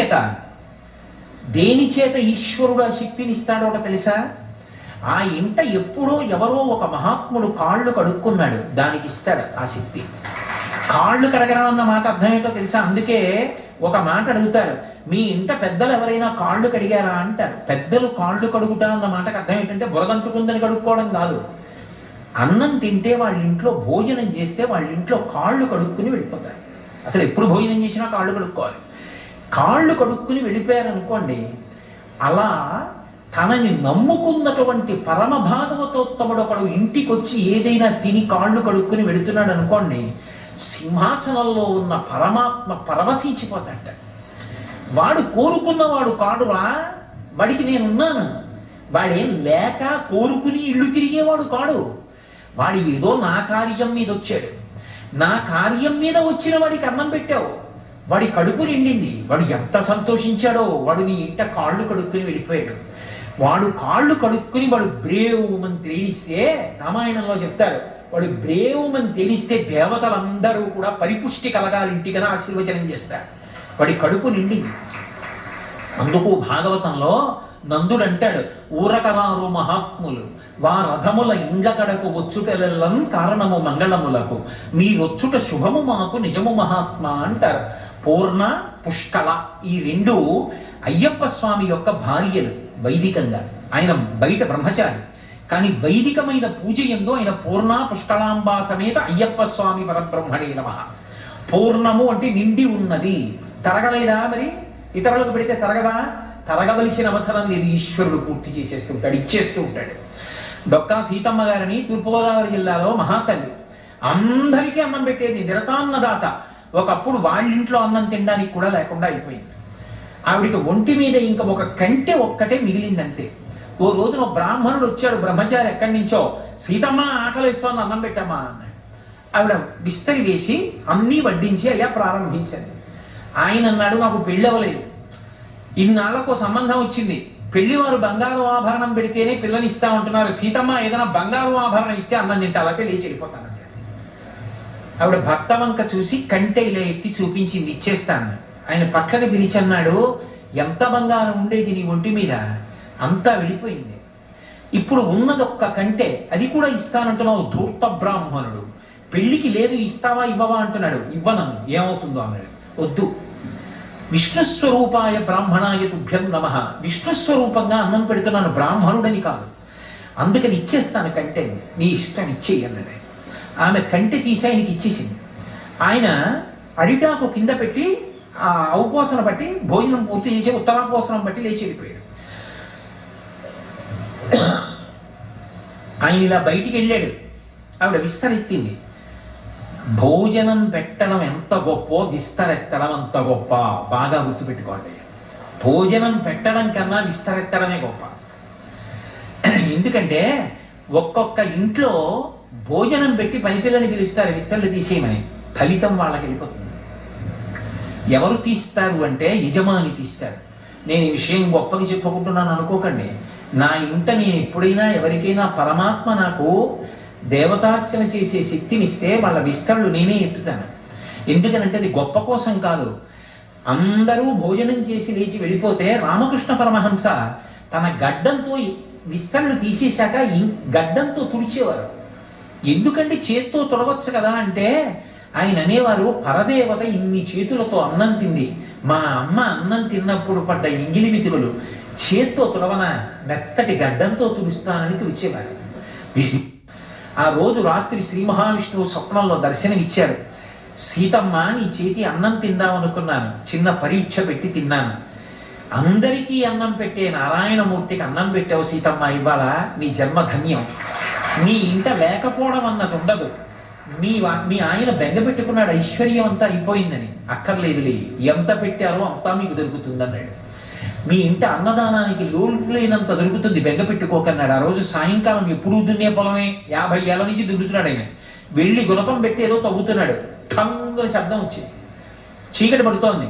చేత? దేని చేత ఈశ్వరుడు ఆ శక్తిని ఇస్తాడో తెలుసా? ఆ ఇంట ఎప్పుడో ఎవరో ఒక మహాత్ముడు కాళ్ళు కడుక్కున్నాడు. దానికి ఇస్తాడు ఆ శక్తి. కాళ్ళు కడగడం అన్న మాట అర్థం ఏంటో తెలుసా? అందుకే ఒక మాట అడుగుతారు. మీ ఇంట పెద్దలు ఎవరైనా కాళ్ళు కడిగారా అంటారు. పెద్దలు కాళ్ళు కడుగుట అన్న మాటకు అర్థం ఏంటంటే బురదంటుకుందని కడుక్కోవడం కాదు. అన్నం తింటే వాళ్ళ ఇంట్లో భోజనం చేస్తే వాళ్ళ ఇంట్లో కాళ్ళు కడుక్కుని వెళ్ళిపోతారు. అసలు ఎప్పుడు భోజనం చేసినా కాళ్ళు కడుక్కోవాలి. కాళ్ళు కడుక్కుని వెళ్ళిపోయారనుకోండి అలా తనని నమ్ముకున్నటువంటి పరమ భాగవతోత్తముడు ఒకడు ఇంటికి వచ్చి ఏదైనా తిని కాళ్ళు కడుక్కుని వెళుతున్నాడు అనుకోండి సింహాసనంలో ఉన్న పరమాత్మ పరవశించిపోతాడట. వాడు కోరుకున్నవాడు కాడురా వాడికి నేనున్నాను. వాడేం లేక కోరుకుని ఇల్లు తిరిగేవాడు కాడు. వాడు ఏదో నా కార్యం మీద వచ్చాడు. నా కార్యం మీద వచ్చిన వాడికి అన్నం పెట్టావు. వాడి కడుపు నిండింది. వాడు ఎంత సంతోషించాడో వాడు నీ ఇంట కాళ్ళు కడుక్కుని వెళ్ళిపోయాడు. వాడు కాళ్ళు కడుక్కుని వాడు బ్రేవుమని తేలిస్తే రామాయణంలో చెప్తారు వాడు బ్రేవుమని తేలిస్తే దేవతలందరూ కూడా పరిపుష్టి కలగాలి ఇంటికన ఆశీర్వచనం చేస్తారు. వాడి కడుపు నిండింది. అందుకు భాగవతంలో నందుడు అంటాడు ఊరకరారు మహాత్ములు వా రథముల కడకు వచ్చుటలెల్లం కారణము మంగళములకు. మీ వచ్చుట శుభము మాకు నిజము మహాత్మ అంటారు. పూర్ణ పుష్కల ఈ రెండు అయ్యప్ప స్వామి యొక్క భార్యలు వైదికంగా. ఆయన బయట బ్రహ్మచారి. కానీ వైదికమైన పూజ ఎందు ఆయన పూర్ణ పుష్కలాంబా సమేత అయ్యప్ప స్వామి పరబ్రహ్మణే నమ. పూర్ణము అంటే నిండి ఉన్నది. తరగలేదా మరి? ఇతరులకు పెడితే తరగదా? తరగవలసిన అవసరం లేదు. ఈశ్వరుడు పూర్తి చేసేస్తూ ఉంటాడు ఇచ్చేస్తూ ఉంటాడు. డొక్కా సీతమ్మ గారిని తూర్పుగోదావరి జిల్లాలో మహాతల్లి. అందరికీ అన్నం పెట్టేది నిరతాన్నదాత. ఒకప్పుడు వాళ్ళింట్లో అన్నం తినడానికి కూడా లేకుండా అయిపోయింది. ఆవిడికి ఒంటి మీద ఇంకా ఒక కంటె ఒక్కటే మిగిలిందంతే. ఓ రోజున బ్రాహ్మణుడు వచ్చాడు బ్రహ్మచారి ఎక్కడి నుంచో? సీతమ్మ ఆటలు ఇస్తోంది అన్నం పెట్టమ్మా అన్నాడు. ఆవిడ విస్తరి వేసి అన్నీ వడ్డించి అయ్యా ప్రారంభించింది. ఆయన అన్నాడు నాకు పెళ్ళి అవ్వలేదు ఇన్నాళ్ళకు సంబంధం వచ్చింది. పెళ్ళివారు బంగారు ఆభరణం పెడితేనే పిల్లని ఇస్తా ఉంటున్నారు సీతమ్మ ఏదైనా బంగారు ఆభరణం ఇస్తే అన్నం తింటే అలాగే లేచి వెళ్ళిపోతాను ఆవిడ భర్త వంక చూసి కంటే ఇలా ఎత్తి చూపించింది ఇచ్చేస్తాను. ఆయన పక్కన పిలిచన్నాడు ఎంత బంగారం ఉండేది నీ ఒంటి మీద? అంతా వెళ్ళిపోయింది. ఇప్పుడు ఉన్నది ఒక్క కంటే అది కూడా ఇస్తానంటున్నావు ధూర్త బ్రాహ్మణుడు. పెళ్ళికి లేదు ఇస్తావా ఇవ్వవా అంటున్నాడు. ఇవ్వనను. ఏమవుతుందో అన్నాడు. వద్దు. విష్ణుస్వరూపాయ బ్రాహ్మణాయ తుభ్యం నమ. విష్ణుస్వరూపంగా అన్నం పెడుతున్నాను బ్రాహ్మణుడని కాదు. అందుకని ఇచ్చేస్తాను కంటే నీ ఇష్టం ఇచ్చేయి ఆమె కంటి తీసి ఆయనకి ఇచ్చేసింది. ఆయన అరిటాకు కింద పెట్టి ఆ అవపోసన బట్టి భోజనం పూర్తి చేసి ఉత్తరాపోసనం బట్టి లేచి వెళ్ళిపోయాడు. ఆయన ఇలా బయటికి వెళ్ళాడు. ఆవిడ విస్తరెత్తింది. భోజనం పెట్టడం ఎంత గొప్ప విస్తరెత్తడం అంత గొప్ప బాగా గుర్తుపెట్టుకోండి. భోజనం పెట్టడం కన్నా విస్తరెత్తడమే గొప్ప. ఎందుకంటే ఒక్కొక్క ఇంట్లో భోజనం పెట్టి పనిపిల్లని పిలుస్తారు విస్తరణ తీసేయమని. ఫలితం వాళ్ళకి వెళ్ళిపోతుంది. ఎవరు తీస్తారు అంటే యజమాని తీస్తారు నేను ఈ విషయం గొప్పగా చెప్పుకుంటున్నాను అనుకోకండి. నా ఇంట నేను ఎప్పుడైనా ఎవరికైనా పరమాత్మ నాకు దేవతార్చన చేసే శక్తినిస్తే వాళ్ళ విస్తరులు నేనే ఎత్తుతాను. ఎందుకనంటే అది గొప్ప కోసం కాదు. అందరూ భోజనం చేసి లేచి వెళ్ళిపోతే రామకృష్ణ పరమహంస తన గడ్డంతో విస్తరులు తీసేశాక ఈ గడ్డంతో తుడిచేవారు. ఎందుకంటే చేత్తో తొడవచ్చు కదా అంటే ఆయన అనేవారు పరదేవత ఇన్ని చేతులతో అన్నం తింది. మా అమ్మ అన్నం తిన్నప్పుడు పడ్డ ఎంగిలి మితులు చేత్తో తుడవన మెత్తటి గడ్డంతో తుడుస్తానని తుడిచేవారు. విష్ణు ఆ రోజు రాత్రి శ్రీ మహావిష్ణువు స్వప్నంలో దర్శనమిచ్చారు. సీతమ్మ నీ చేతి అన్నం తిందామనుకున్నాను. చిన్న పరీక్ష పెట్టి తిన్నాను. అందరికీ అన్నం పెట్టే నారాయణమూర్తికి అన్నం పెట్టావు సీతమ్మ ఇవాళ నీ జన్మ ధన్యం నీ ఇంట లేకపోవడం అన్నది ఉండదు. మీ వా- మీ ఆయన బెంగ పెట్టుకున్నాడు ఐశ్వర్యం అంతా అయిపోయిందని. అక్కర్లేదులే. ఎంత పెట్టారో అంతా మీకు దొరుకుతుంది అన్నాడు. మీ ఇంట అన్నదానానికి లోటు లేనంత దొరుకుతుంది బెంగ పెట్టుకోకన్నాడు ఆ రోజు సాయంకాలం ఎప్పుడూ దున్నే పొలమే. యాభై ఏళ్ళ నుంచి దున్నుతున్నాడు ఆయన. వెళ్ళి గుణపం పెట్టి ఏదో తవ్వుతున్నాడు. ఠంగుల శబ్దం వచ్చింది. చీకటి పడుతోంది.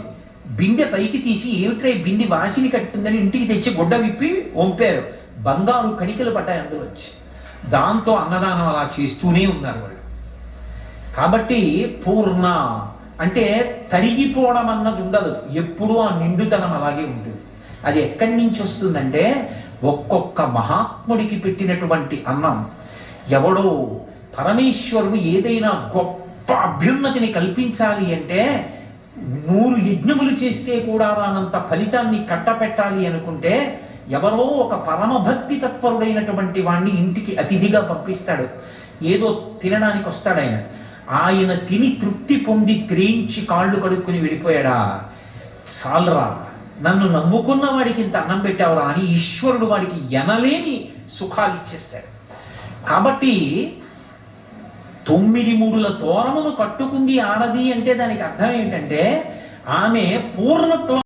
బిందె పైకి తీసి ఏమిట్రా బిందె వాసిని కట్టిందని ఇంటికి తెచ్చి గుడ్డ విప్పి వంపారు. బంగారు కణికలు పడ్డాయి అందులో వచ్చి. దాంతో అన్నదానం అలా చేస్తూనే ఉన్నారు వాళ్ళు. కాబట్టి పూర్ణ అంటే తరిగిపోవడం అన్నది ఉండదు. ఎప్పుడూ ఆ నిండుతనం అలాగే ఉంటుంది. అది ఎక్కడి నుంచి వస్తుందంటే ఒక్కొక్క మహాత్ముడికి పెట్టినటువంటి అన్నం. ఎవడో పరమేశ్వరుడు ఏదైనా గొప్ప అభ్యున్నతిని కల్పించాలి అంటే నూరు యజ్ఞములు చేస్తే కూడా రానంత ఫలితాన్ని కట్టపెట్టాలి అనుకుంటే ఎవరో ఒక పరమభక్తి తత్పరుడైనటువంటి వాణ్ణి ఇంటికి అతిథిగా పంపిస్తాడు. ఏదో తినడానికి వస్తాడు ఆయన. ఆయన తిని తృప్తి పొంది త్రేయించి కాళ్ళు కడుక్కుని వెళ్ళిపోయాడా చాలరా. నన్ను నమ్ముకున్న వాడికి ఇంత అన్నం పెట్టావురా అని ఈశ్వరుడు వాడికి ఎనలేని సుఖాలు ఇచ్చేస్తాడు. కాబట్టి తొమ్మిది మూడుల తోరమును కట్టుకుంది ఆడది అంటే దానికి అర్థం ఏంటంటే ఆమె పూర్ణత్వం